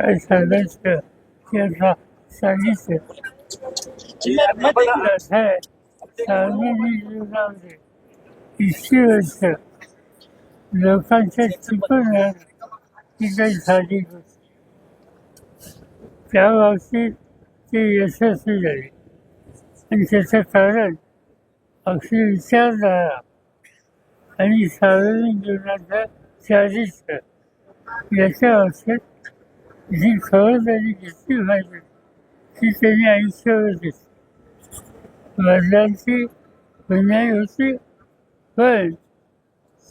काय सांगायचं ते आता सांगितलं कसं आहे सार्वजनिक जीवनामध्ये इतकी वर्ष लोकांच्या चुकून ही काही झाली होती त्या बाबतीत ते यशस्वी झाले आणि त्याचं कारण अगदी विचारधारा आणि सार्वजनिक खबरदारी घेतली पाहिजे ती त्यांनी आयुष्यावर घेतली वडिलांची पुण्याई होती पण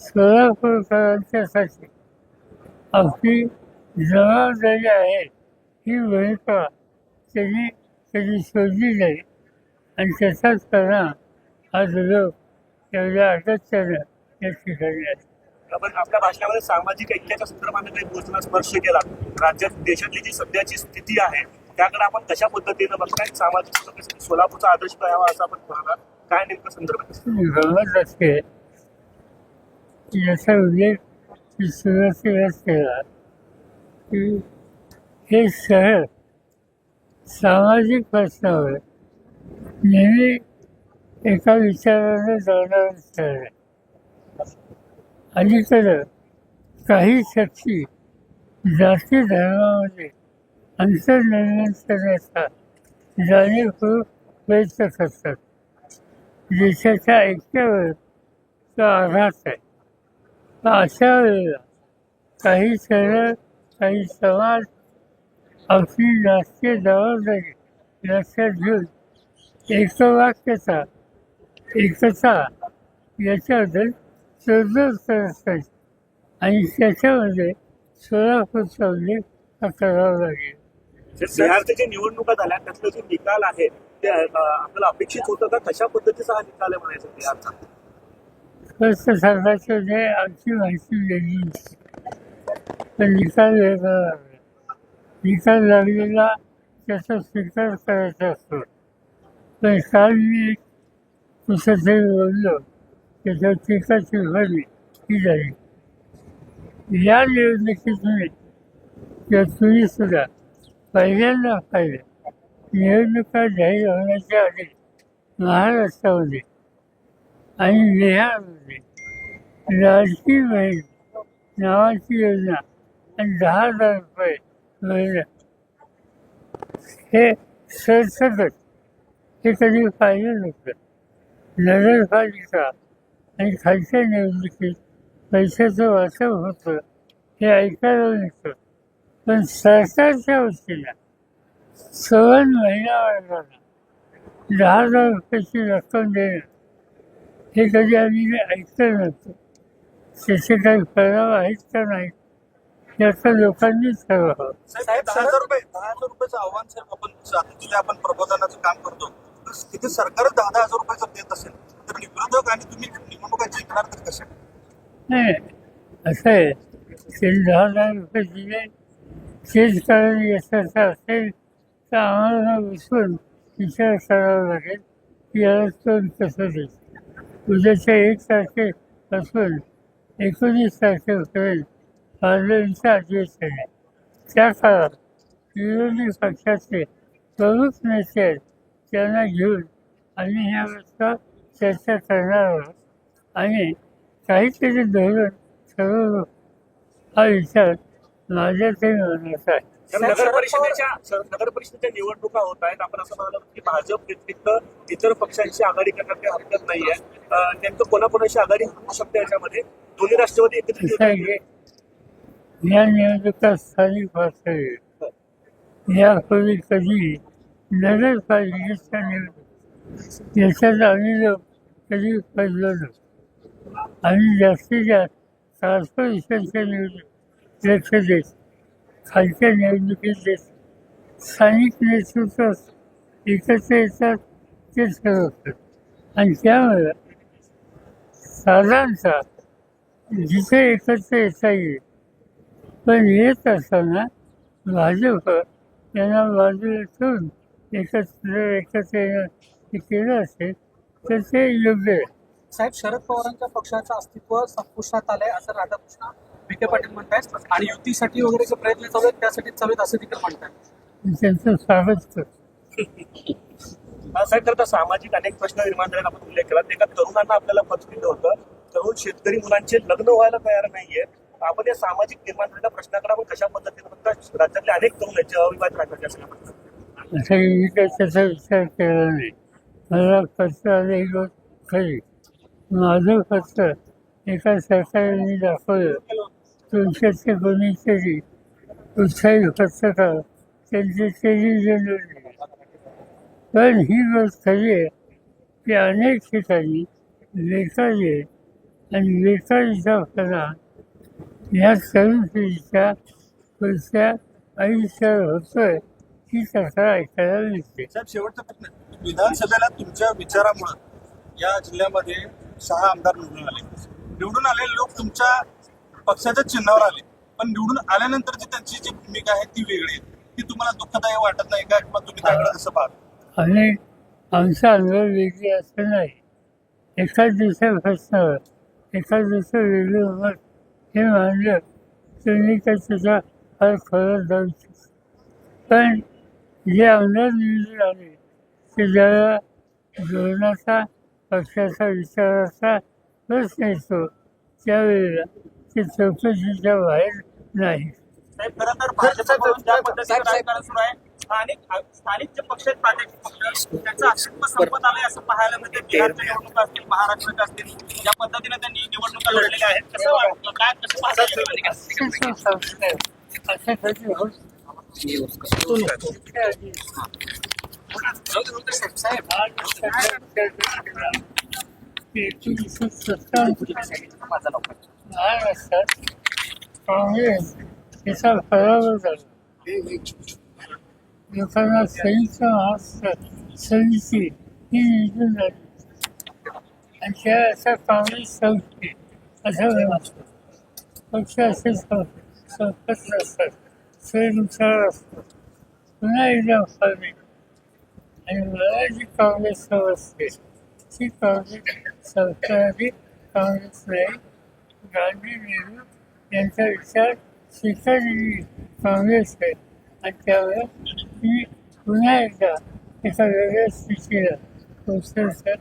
सोलापूरकरांच्यासाठी आपली जबाबदारी आहे ही भूमिका त्यांनी कधी शोधली नाही आणि त्याचाच परिणाम आज लोक एवढ्या अटकच्यानं या ठिकाणी आहेत आपण आपल्या भाषणामध्ये सामाजिक ऐक्याच्या संदर्भाने काही गोष्टीला स्पर्श केला. राज्यात देशातली जी सध्याची स्थिती आहे त्याकडे आपण कशा पद्धतीनं बघताय? सामाजिक सोलापूरचा आदर्श घ्यावा असं आपण ठरवला काय नेमकं संदर्भ असते याचा उल्लेख सुरुवातीलाच केला की हे शहर सामाजिक प्रश्नावर नेहमी एका विचाराने जाणारं शहर आहे. अलीकडं काही शक्ती जाती धर्मामध्ये अंतर निर्माण करण्याचा जाणीवपूर्वक प्रयत्न करतात. देशाच्या ऐक्यावर तो आघात आहे. अशा वेळेला काही शहर काही समाज आपली जास्ती जबाबदारी लक्षात घेऊन एकवाक्यता एकता याच्याबद्दल तडजोड करत आणि त्याच्यामध्ये सोलापूरचा उल्लेख हा करावा लागेल बिहारच्या जे निवडणुका झाल्या त्यातलं जे निकाल आहे ते आपल्याला अपेक्षित होतं का? कशा पद्धतीचा हा निकाल आहे म्हणायचं बिहारचा सांगायचं जे आमची माहिती वेगळी पण निकाल वेगळा लागला निकाल लागलेला त्याचा स्वीकार करायचा असतो. पण काल मी कुठंतरी बोललो. त्याच्यावर टीकाची भरली ती झाली या निवडणुकीत तुम्ही किंवा तुम्ही सुद्धा पहिल्यांदा पाहिजे निवडणुका जाहीर होण्याच्या आधी महाराष्ट्रामध्ये आणि बिहारमध्ये राजकीय बहीण नावाची योजना आणि दहा हजार रुपये महिना हे सरसकट हे कधी पाहिजे नव्हतं नगरपालिका आणि खालच्या निवडणुकीत पैशाचं वाटप होतं हे ऐकायला मिळतं. पण सरकारच्या वतीला सवन महिला वर्गाला दहा हजार रुपयाची रक्कम देणं हे कधी आम्ही ऐकलं नव्हतं. त्याचे काही परिणाम आहेत का नाही याचा लोकांनीच ठरवावं. साहेब दहा हजार रुपये दहा हजार रुपयाचं आव्हान साहेब आपण आपण प्रबोधनाचं काम करतो तर तिथे सरकार दहा दहा हजार रुपयाचं देत असेल? म्हणजे तर विरोधक आणि तुम्ही निवडणुका जिंकणार तर कशा नाही असं आहे. ते दहा हजार रुपये दिले. तेच कारण यशाचं असेल तर आम्हाला बसून विचार करावा लागेल. की याला तोंड कसं देईल उद्याच्या एक तारखेपासून एकोणीस तारखेपर्यंत पार्लमेंटचं अधिवेशन आहे. त्या काळात विरोधी पक्षाचे प्रमुख नेते आहेत. त्यांना घेऊन आम्ही ह्यावरचा चर्चा करणार आहोत. आणि काहीतरी धोरण ठरवलं हा विचार माझ्या तरी मनात आहे नगर परिषदेच्या नगर परिषदेच्या निवडणुका होत आहेत. आपण असं म्हणालो की भाजप व्यतिरिक्त इतर पक्षांची आघाडी करण्यात काही हरकत नाहीये. नेमकं कोणाकोणाची आघाडी होऊ शकते याच्यामध्ये? दोन्ही राष्ट्रवादी एकत्रित या निवडणुका स्थानिक पातळीवर यापूर्वी कधी नगरपालिकेच्या निवडणूक याच्यात आम्ही कधी पडलं नाही. आणि जास्तीत जास्त ट्रान्सपोर्टेशनच्या निवडणूक लक्ष देत खालच्या निवडणुकीत देत स्थानिक नेतृत्व एकत्र येतात ते ठरवतात आणि त्यामुळे साधारणतः जिथे एकत्र येता येईल पण येत असताना भाजप यांना बाजूला ठेवून एकत्र एकत्र येणं केलं असेल तर ते योग्य आहे. साहेब शरद पवारांच्या पक्षाचं अस्तित्व संपुष्टात आलंय असं राधाकृष्ण विखे पाटील म्हणतायत आणि युतीसाठी वगैरे जे प्रयत्न चालू आहेत त्यासाठी चालू आहेत असं देखील म्हणतात मी त्यांचं स्वागत करतो. साहेब खरं तर सामाजिक अनेक प्रश्न निर्माण झाले आपण उल्लेख केला. एका तरुणांना आपल्याला पत्र दिलं होतं. तरुण शेतकरी मुलांचे लग्न व्हायला तयार नाहीये. आपण या सामाजिक निर्माण झालेल्या प्रश्नाकडे आपण कशा पद्धतीने बघता राज्यातले अनेक तरुण आहेत जे अविवाहित राहतात असं म्हणतात असं मी काही त्याचा विचार केला नाही? मला खर्च आले खरी माझं खर्च एका सरकारने दाखवलं. तुमच्याचे कोणीतरी उत्साही पत्रकार त्यांचे तरी पण ही गोष्ट खरी आहे की अनेक ठिकाणी बेकारी आहे आणि बेकारीचा फला या तरुण पिढीच्या पुढच्या आयुष्यावर होतोय ही तक्रार ऐकायला मिळते. विधानसभेला तुमच्या विचारामुळं या जिल्ह्यामध्ये सहा आमदार निवडून आले. निवडून आलेले लोक तुमच्या पक्षाच्या चिन्हावर आले. पण निवडून आल्यानंतरची त्यांची जी भूमिका आहे ती वेगळी ती तुम्हाला दुःखदायी वाटत नाही का? किंवा तुम्ही त्याकडे कसं पाहता? आणि आमचा अनुभव वेगळी असं नाही. एकाच दिवसा प्रश्नावर एकाच दिवसा वेगळं मत हे मानलं तुम्ही तर त्याचा फार खरं जाऊ शकतो पण जे आमदार निवडून आले ते ज्याला धोरणाचा पक्षाचा विचाराचा प्रश्न येतो. त्यावेळेला ते चौकशीच्या बाहेर नाही. साहेब खरं तर भाजपकडून ज्या पद्धतीने राजकारण सुरू आहे स्थानिक स्थानिक जे पक्ष आहेत प्रादेशिक पक्ष त्यांचं अस्तित्व संपत आलंय असं पाहायला मिळते. बिहारच्या निवडणुका असतील महाराष्ट्राच्या असतील ज्या पद्धतीने त्यांनी निवडणुका लढलेल्या आहेत कसं वाटतं? काय कसं पाहता येईल? असं कधी होत एकोणीसशे सत्तावन्न महाराष्ट्रात काँग्रेस याचा पराभव झाला लोकांना संयुक्त महाराष्ट्र समिती ही निवडून झाली आणि त्या असा काँग्रेस संस्थे असं पक्ष असे संपत नसतात स्वयंसार असतो पुन्हा एकदा फरणे आणि मला जी काँग्रेस समजते ती काँग्रेस संस्थानिक काँग्रेस नाही गांधी नेहरू यांचा विचार स्वीकारलेली काँग्रेस आहे. आणि त्यामुळे मी पुन्हा एकदा एका वेगळ्या स्थितीला पोचण्याचा